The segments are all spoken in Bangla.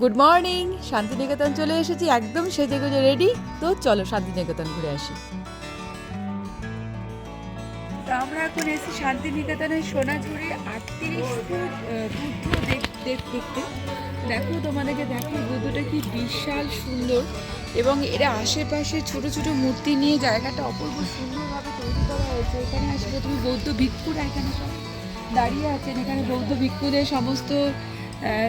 গুড মর্নিং শান্তিনিকেতন চলে এসেছি, একদম সেজে গুজে রেডি তো চলো শান্তিনিকেতন ঘুরে আসি। আমরা এখন এসেছি শান্তিনিকেতনের সোনাঝুরি আটত্রিশ ফুট বুদ্ধ দেখ- দেখ- দেখতে। দেখো তোমাদেরকে দেখো, বুদ্ধটা কি বিশাল সুন্দর। এবং এরা আশেপাশে ছোট ছোট মূর্তি নিয়ে জায়গাটা অপূর্ব সুন্দরভাবে তৈরি করা হয়েছে। এখানে আসলে তুমি বৌদ্ধ ভিক্ষুরা এখানে সব দাঁড়িয়ে আছেন। এখানে বৌদ্ধ ভিক্ষুদের সমস্ত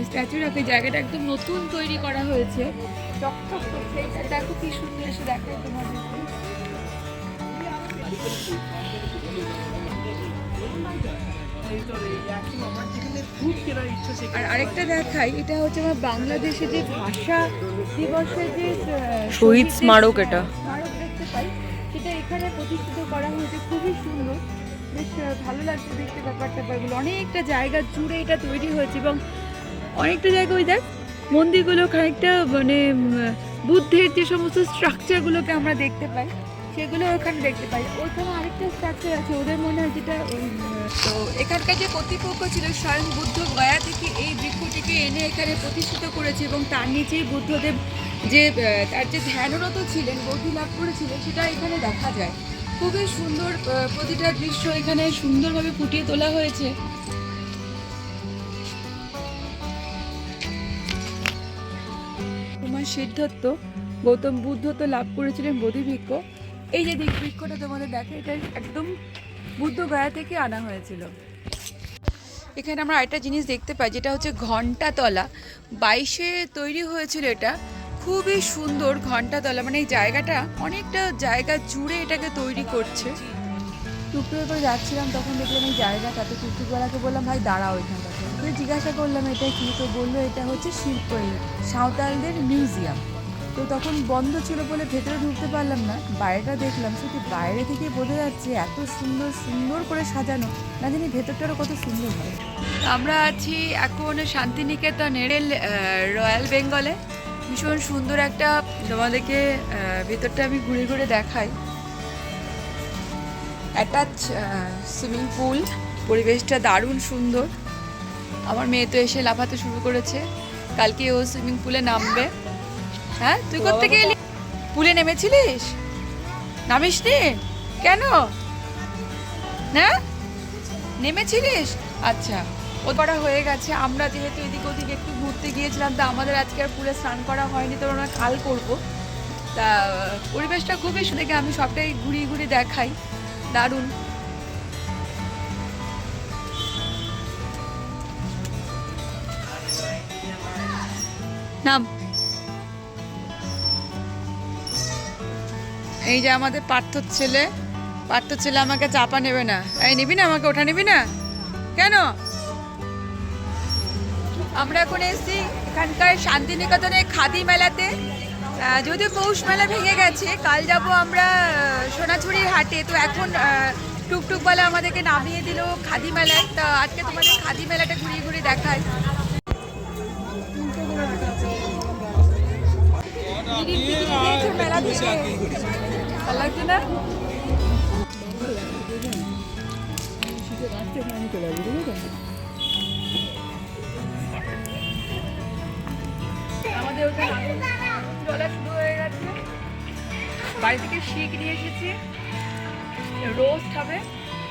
স্ট্যাচু রাখে জায়গাটা একদম নতুন তৈরি করা হয়েছে। চকচক করছে। এটা দেখো কি সুন্দর এসে দেখায় তোমাদেরকে। আর আরেকটা দেখাই এটা হচ্ছে আমার বাংলাদেশে যে ভাষা দিবসের যে শহীদ স্মারক এটা। স্মারক দেখতে পাই সেটা এখানে প্রতিষ্ঠিত করা হয়েছে। খুবই সুন্দর। বেশ ভালো লাগছে দেখতে ব্যাপারটা। ব্যাপারগুলো অনেকটা জায়গা জুড়ে এটা তৈরি হয়েছে এবং অনেকটা জায়গা ওই দেখ। মন্দিরগুলো খানিকটা মানে বুদ্ধের যে সমস্ত স্ট্রাকচারগুলোকে আমরা দেখতে পাই, সেগুলো ওখানে দেখতে পাই। ওখানে আরেকটা স্ট্রাকচার আছে, ওদের মনে হয় যেটা তো এখানকার যে কর্তৃপক্ষ ছিল, স্বয়ং বুদ্ধ গয়া থেকে এই বৃক্ষটিকে এনে এখানে প্রতিষ্ঠিত করেছে এবং তার নিচেই বুদ্ধদেব যে তার যে ধ্যানরত ছিলেন, বৌদ্ধি লাভ করেছিলেন, সেটা এখানে দেখা যায়। খুবই সুন্দর প্রতিটা দৃশ্য এখানে সুন্দরভাবে ফুটিয়ে তোলা হয়েছে। কুমার সিদ্ধার্থ, গৌতম বুদ্ধ তো লাভ করেছিলেন বোধিবৃক্ষ এই যে দিক বৃক্ষটা তোমাদের দেখে, এটা একদম বুদ্ধ গয়া থেকে আনা হয়েছিল। এখানে আমরা আরেকটা জিনিস দেখতে পাই, যেটা হচ্ছে ঘন্টাতলা বাইশে তৈরি হয়েছিল এটা। খুবই সুন্দর ঘন্টাতলা মানে এই জায়গাটা অনেকটা জায়গা জুড়ে এটাকে তৈরি করছে। টুকটুকে করে যাচ্ছিলাম, তখন দেখলাম এই জায়গাটাতে টুকটুকওয়ালাকে বললাম, ভাই, দাঁড়াও এখানটাতে তো জিজ্ঞাসা করলাম, এটা কী? তো বলল, এটা হচ্ছে শিল্প সাঁওতালদের মিউজিয়াম। তো তখন বন্ধ ছিল বলে ভেতরে ঢুকতে পারলাম না। বাইরেটা দেখলাম, শুধু বাইরে থেকে বোঝা যাচ্ছে এত সুন্দর সুন্দর করে সাজানো, না জানি ভেতরটারও কত সুন্দর হয়। আমরা আছি এখন শান্তিনিকেতনের রয়্যাল বেঙ্গলে। ভীষণ সুন্দর একটা, তোমাদেরকে ভেতরটা আমি ঘুরে ঘুরে দেখাই। অ্যাটাচ সুইমিং পুল পরিবেশটা দারুণ সুন্দর। আমার মেয়ে তো এসে লাফাতে শুরু করেছে। কালকে ও সুইমিং পুলে নামবে। হ্যাঁ? তুই করতে গেলি পুলে নেমেছিলিস? নামিস নি কেন? না? নেমেছিলিস? আচ্ছা ও করা হয়ে গেছে। আমরা যেহেতু এদিক ওদিক একটু ঘুরতে গিয়েছিলাম তা আমাদের আজকে আর পুলে স্নান করা হয়নি তো আমরা কাল করব। তা পরিবেশটা খুবই সুন্দর। আমি সবটাই ঘুরিয়ে ঘুরিয়ে দেখাই। দারুণ। নাম। এই যে আমাদের পার্থর ছেলে পার্থর ছেলে আমাকে চাপা নেবে না। এই নিবি না আমাকে, ওঠা নিবি না? কেন? আমরা এখন এসেছি এখানকার শান্তিনিকেতনের খাদি মেলাতে। যদিও পৌষ মেলা ভেঙে গেছে কাল যাব আমরা আহ, সোনাঝুরির হাটে। তো এখন আহ, টুকটুকওয়ালা আমাদেরকে নামিয়ে দিল খাদি মেলায় তা আজকে তোমাদের খাদি মেলাটা ঘুরিয়ে ঘুরিয়ে দেখায়। মেলা আমাদের ওখানে বাড়ি থেকে শিক নিয়ে এসেছি। রোস্ট হবে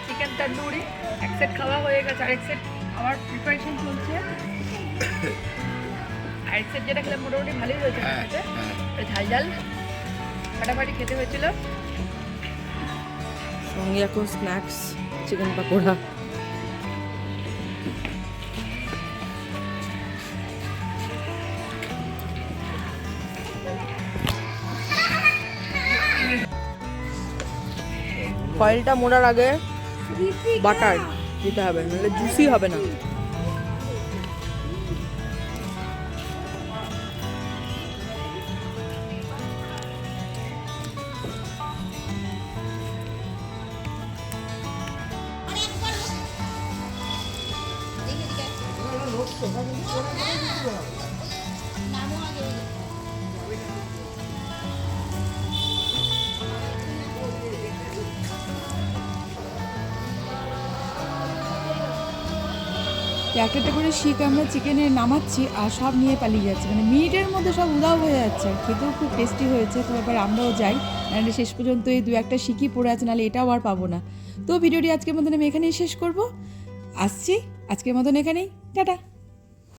চিকেন তন্দুরি এক সেট খাওয়া হয়ে গেছে আর এক সেট আমার প্রিপারেশন চলছে। আর এক সেট যেটা খেলে মোটামুটি ভালোই হয়েছে আমার কাছে। ওই ঝাল ঝাল ফাটাফাটি খেতে হয়েছিল। সঙ্গে এখন স্ন্যাক্স চিকেন পাকোড়া। কয়েলটা মোড়ার আগে বাটার দিতে হবে নাহলে জুসি হবে না। একটা করে শিক আমরা চিকেনে নামাচ্ছি আর সব নিয়ে পালিয়ে যাচ্ছে। মানে মিনিটের মধ্যে সব উদাও হয়ে যাচ্ছে। খেতেও খুব টেস্টি হয়েছে। তো এবার আমরাও যাই। নাহলে শেষ পর্যন্ত এই দু একটা শিকই পড়ে আছে, নাহলে এটাও আর পাবো না। তো ভিডিওটি আজকের মতন আমি এখানেই শেষ করব। আসছি আজকের মতন এখানেই। টাটা।